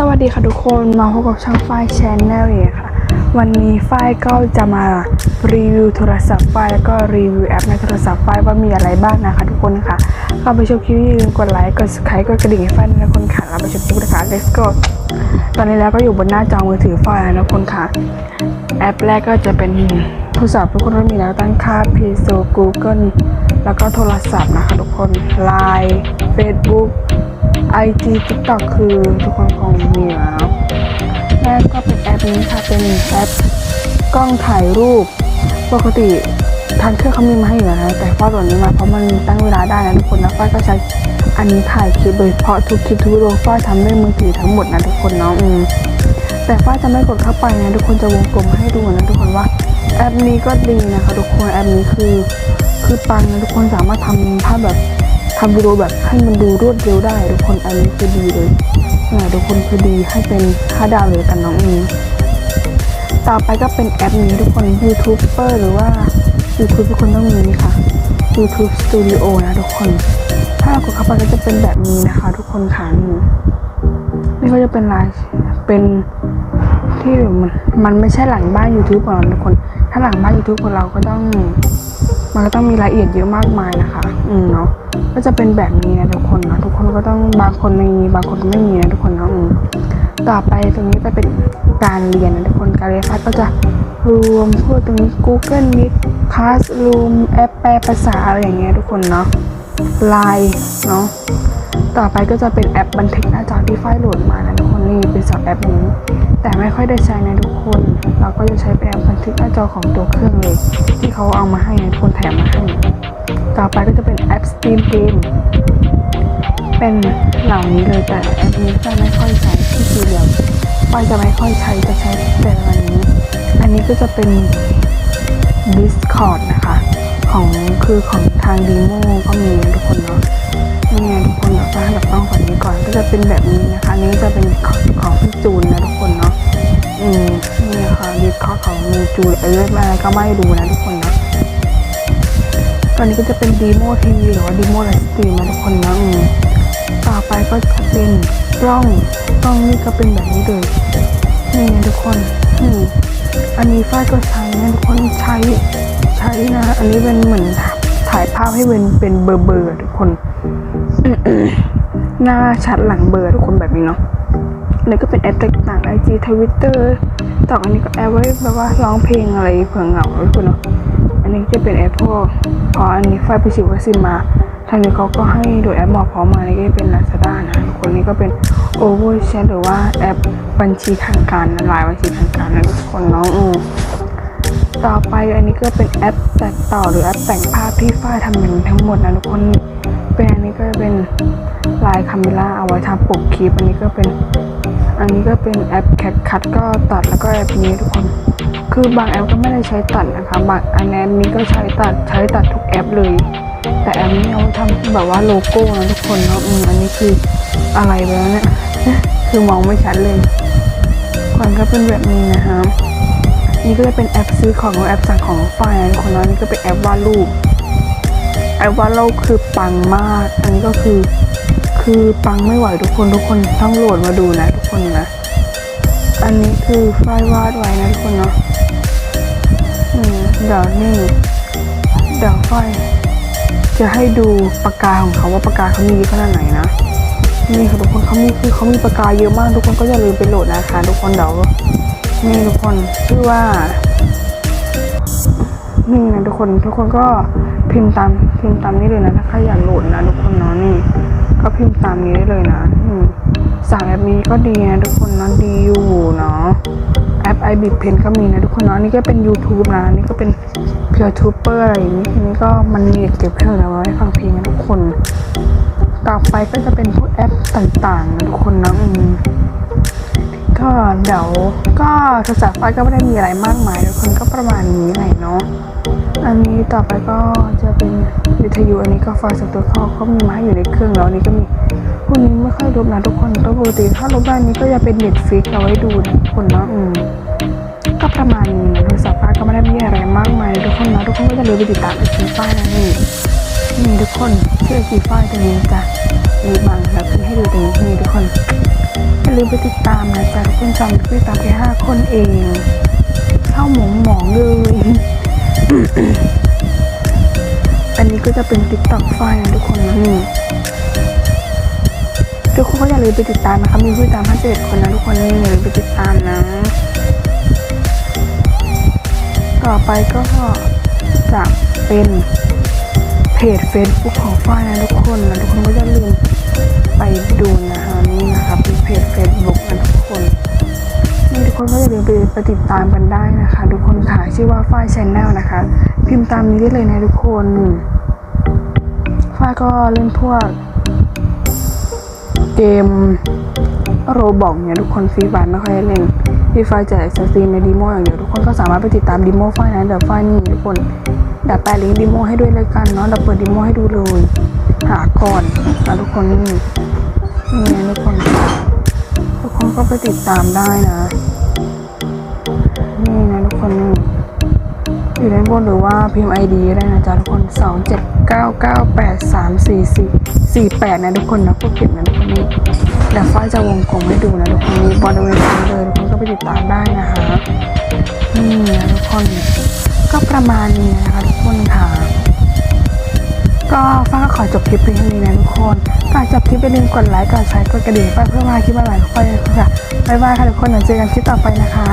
สวัสดีค่ะทุกคนมาพบกับช่างฝ้ายแชนแนลเองค่ะ วันนี้ฝ้ายก็จะมารีวิวโทรศัพท์ฝ้ายแล้วก็รีวิวแอปในโทรศัพท์ฝ้ายว่ามีอะไรบ้างนะคะทุกคนค่ะเข้าไปชมคลิปอย่าลืมกดไลค์กด subscribe กดกระดิ่งให้ฝ้ายนะทุกคนค่ะเราไปชมคลิปกันค่ะ let's go ตอนนี้แล้วก็อยู่บนหน้าจอมือถือฝ้ายแล้วนะทุกคนค่ะ แอปแรกก็จะเป็นโทรศัพท์ทุกคนก็มีแล้วตั้งค่า Play Store Google แล้วก็โทรศัพท์นะคะทุกคน Line Facebook IG TikTok คือทุกคนคงมีแล้วแรกก็เป็นแอปนี้ค่ะเป็นแอปกล้องถ่ายรูป ปกติทางเครื่องเขามีมาให้อยู่แล้วนะแต่ฟ้าตัวนี้มาเพราะมันตั้งเวลาได้นะทุกคนนะฟ้าก็ใช้อันนี้ถ่ายคลิปโดยเฉพาะทุกคลิปทุกวิดีโอฟ้าทำด้วยมือถือทั้งหมดนะทุกคนเนาะอืมแต่ฟ้าจะไม่กดเข้าไปนะทุกคนจะวงกลมให้ดูนะทุกคนว่าแอปนี้ก็ดีนะคะทุกคนแอปนี้คือคือปังนะทุกคนสามารถทำภาพแบบ ทำวิดีโอแบบให้มันดูรวดเร็วได้ทุกคนอปนี้คือดีเลยเนี่ยทุกคนคือดีให้เป็นห้าดาวเลยกันน้องนี้ต่อไปก็เป็นแอปนี้ทุกคนยูทูบเบอร์หรือว่า YouTube ทุกคนต้องมีนี่ค่ะ YouTube Studio นะทุกคน ถ้าเรากดเข้าไปก็จะเป็นแบบนี้นะคะ ทุกคนค่ะนี่นี่ก็จะเป็นลายเป็นที่มันมันไม่ใช่หลังบ้าน YouTube ของเราทุกคน ถ้าหลังบ้าน YouTube ของเราก็ต้อง มันก็ต้องมีรายละเอียดเยอะมากมายนะคะ อืมเนาะ ก็จะเป็นแบบนี้นะทุกคนนะทุกคนก็ต้องบางคนมีบางคนไม่มีนะทุกคนเนาะอืมต่อไปตรงนี้จะเป็นการเรียนนะทุกคนการเรียนพัดก็จะรวมพวกตรงนี้ Google Meet Classroom แอปแปลภาษาอะไรอย่างเงี้ยทุกคนเนาะ Line เนาะ ต่อไปก็จะเป็นแอปบันทึกหน้าจอที่ไฟล์โหลดมานะทุกคนนี่เป็นสองแอปนี้ แต่ไม่ค่อยได้ใช้นะทุกคน เราก็จะใช้เป็นแอปบันทึกหน้าจอของตัวเครื่องเลย ที่เขาเอามาให้นะทุกคนแถมมาให้ต่อไปก็จะเป็นแอป Steam Game เป็นเหล่านี้เลยแต่แอปนี้จะไม่ค่อยใช้ที่สีเหลืองไฟจะไม่ค่อยใช้จะใช้แต่วันนี้ อันนี้ก็จะเป็น Discord นะคะ ของคือของทางดีโมก็มีทุกคนเนาะนี่ไงทุกคน แบบว่าแบบต้องฝั่งนี้ก่อนก็จะเป็นแบบนี้นะคะนี้จะเป็นของของพี่จูนนะทุกคนเนาะอืมนี่ค่ะดีคอของมีจูนอะไรอะไรก็ไม่ดูนะทุกคนเนาะตอนนี้ก็จะเป็นดีโมทีวีหรือว่าดีโมไลฟ์สตรีมนะทุกคนเนาะอืมต่อไปก็จะเป็นกล้องกล้องนี่ก็เป็นแบบนี้เลยนี่ทุกคนอืมอันนี้ฝ้ายก็ใช้นะทุกคนใช้ใช้นะ อันนี้เป็นเหมือนถ่ายภาพให้เป็นเป็นเบอร์เบอร์ทุกคน หน้าชัดหลังเบอร์ทุกคนแบบนี้เนาะอันนี้ก็เป็นแอปต่างๆไอจีทวิตเตอร์ต่ออันนี้ก็แอปไว้แบบว่าร้องเพลงอะไรเผื่อเหงาทุกคนเนาะอันนี้จะเป็นแอปพวกพออันนี้ไฟไปฉีดวัคซีนมาทางนี้เขาก็ให้โดยแอปหมอพร้อมมานี่ก็เป็น Lazada นะทุกคนนี้ก็เป็น Over Chat หรือว่าแอปบัญชีทางการลายบัญชีทางการนะทุกคนเนาะอืม ต่อไปอันนี้ก็เป็นแอปตัดต่อหรือแอปแต่งภาพที่ฝ้ายทำเองทั้งหมดนะทุกคนเป็นอันนี้ก็เป็นลายคาเมล่าเอาไว้ทำปกคลิปอันนี้ก็เป็น อันนี้ก็เป็นแอปแคปคัดก็ตัดแล้วก็แอปนี้ทุกคน คือบางแอปก็ไม่ได้ใช้ตัดนะคะบางอันแอปนี้ก็ใช้ตัดใช้ตัดทุกแอปเลย แต่แอปนี้เอาทำแบบว่าโลโก้นะทุกคนเนาะอืมอันนี้คืออะไรไปแล้วเนี่ยคือมองไม่ชัดเลยก่อนก็เป็นแบบนี้นะคะ นี่ก็จะเป็นแอปซื้อของแอปสั่งของไฟล์คนนั้นนี่ก็เป็นแอปวาดรูปแอปวาดรูปคือปังมาก อันนี้ก็คือคือปังไม่ไหวทุกคนทุกคนต้องโหลดมาดูนะทุกคนนะ อันนี้คือไฟล์วาดไว้นะทุกคนเนาะเดี๋ยวนี่เดี๋ยวไฟล์จะให้ดูปากกาของเขาว่าปากกาเขามีเยอะขนาดไหนนะนี่ค่ะทุกคนเขามีคือเขามีปากกาเยอะมากทุกคนก็อย่าลืมไปโหลดนะคะทุกคนเดี๋ยว นี่ทุกคนชื่อว่านี่นะทุกคนทุกคนก็พิมพ์ตามพิมพ์ตามนี้เลยนะถ้าใครอยากโหลดนะทุกคนเนาะนี่ ก็พิมพ์ตามนี้ได้เลยนะอืมสั่งแอปนี้ก็ดีนะทุกคนนะดีอยู่เนาะแอป i b i p Pen ก็มีนะทุกคนเนาะนี่ก็เป็น YouTube นะนี่ก็เป็นเพียร์ทูเปอร์อะไรอย่างนี้อันนี้ก็มันมีเก็บเพลงเอาไว้ฟังเพลงนะทุกคน ต่อไปก็จะเป็นพวกแอปต่างๆนะทุกคนเนาะอืม เดี๋ยวก็โทรศัพท์ไฟก็ไม่ได้มีอะไรมากมายทุกคนก็ประมาณนี้แหละเนาะอันนี้ต่อไปก็จะเป็นวิทยุอันนี้ก็ไฟส่วนตัวเขาเขามีมาให้อยู่ในเครื่องแล้วอันนี้ก็มีพวกนี้ไม่ค่อยลบนะทุกคนตัวปกติถ้าลบได้นี้ก็จะเป็นเน็ตฟิกเอาไว้ดูนะทุกคนเนาะอืมก็ประมาณนี้นะโทรศัพท์ไฟก็ไม่ได้มีอะไรมากมายทุกคนนะทุกคนก็จะลืมไปติดตามไอซีไฟนะนี่นี่ทุกคนชื่อไอซีไฟตัวนี้จ้ะมีบางแล้วขึ้นให้ดูตรงนี้ทุกคน อย่าลืมไปติดตามนะจ๊ะทุกคนจำติดตามแค่ห้าคนเองเข้าหมองหมองเลยอันนี้ก็จะเป็นติ๊กต็อกไฟนะทุกคนนี่ทุกคนก็อย่าลืมไปติดตามนะคะมีผู้ติดตาม51คนนะทุกคนนี่อย่าลืมไปติดตามนะ ต่อไปก็จะเป็นเพจ Facebook ของฝ้ายนะทุกคนนะทุกคนก็อย่าลืม ไปดูนะคะนี่นะคะเป็นเพจ Facebook นะทุกคนนี่ทุกคนก็อย่าลืมไปไปติดตามกันได้นะคะ ทุกคนค่ะชื่อว่าฝ้ายชแนลนะคะ พิมพ์ตามนี้ได้เลยนะทุกคนฝ้ายก็เล่นพวกเกมโรบอกเนี่ยทุกคนฟรีบานไม่ค่อยได้เล่นพี่ไฟจะสตรีมในดีโมอย่างเดียวทุกคนก็สามารถไปติดตามดีโมไฟล์นะเดี๋ยวไฟล์นี่ทุกคนดี๋ยวแปะลิงก์ดีโมให้ด้วยเลยกันเนาะเดี๋ยวเปิดดีโมให้ดูเลยหาก่อนนะทุกคนนี่ นี่นะทุกคนทุกคนก็ไปติดตามได้นะ นี่นะทุกคนนี่อยู่ด้านบนหรือว่าพิมพ์ไอดีได้นะจ๊ะทุกคนสองเจ็ดเก้าเก้าแปดสามสี่สี่สี่แปดนะทุกคนนะพวกเก็บนะทุกคนนี่เดี๋ยวฝ้าจะวงกลมให้ดูนะทุกคนนี่บริเวณนี้เลยทุกคนก็ไปติดตามได้นะคะนี่นะทุกคนก็ประมาณนี้นะคะทุกคนค่ะ ก็ฟ้าก็ขอจบคลิปเพียงเท่านี้นะทุกคน คลิปอย่าลืมกดไลค์กดแชร์กดกระดิ่งไปเพื่อมาคลิปใหม่ๆขอยค่ะบ๊ายบายค่ะทุกคนเดี๋ยวเจอกันคลิปต่อไปนะคะ